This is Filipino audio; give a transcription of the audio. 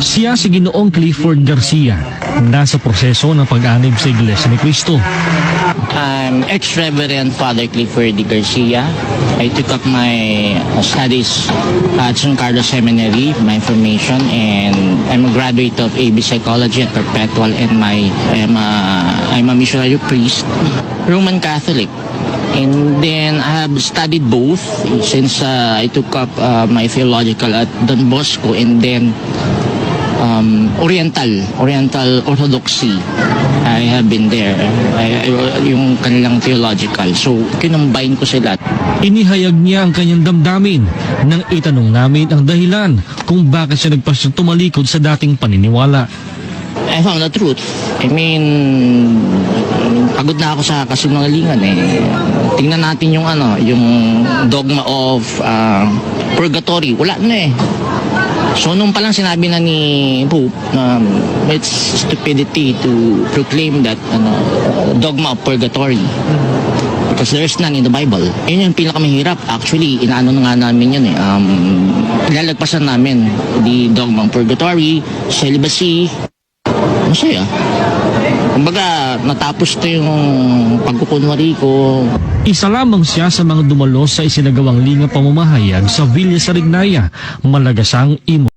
Siya si Ginoong Clifford Garcia, nasa proseso ng pag-anib sa Iglesia ni Cristo. I'm ex-Reverend Father Clifford D. Garcia. I took up my uh, studies at San Carlos Seminary, my formation, and I'm a graduate of AB Psychology at Perpetual, and my I'm a, I'm a missionary priest, Roman Catholic. And then I have studied both since uh, I took up uh, my theological at Don Bosco, and then um, Oriental, Oriental Orthodoxy. I have been there. I, I- yung kanilang theological. So, kinumbine ko sila. Inihayag niya ang kanyang damdamin nang itanong namin ang dahilan kung bakit siya nagpasyang tumalikod sa dating paniniwala. I found the truth. I mean, pagod na ako sa kasinungalingan eh. Tingnan natin yung ano, yung dogma of uh, purgatory. Wala na eh. So nung palang sinabi na ni Pope na um, it's stupidity to proclaim that ano, dogma of purgatory because there's none in the Bible. Yun yung pinakamahirap. Actually, inaano na nga namin yun eh. Um, ilalagpasan namin the dogma of purgatory, celibacy, masaya. Kumbaga, natapos na yung pagkukunwari ko. Isa lamang siya sa mga dumalo sa isinagawang linga pamamahayag sa Villa Sarignaya, Malagasang Imo.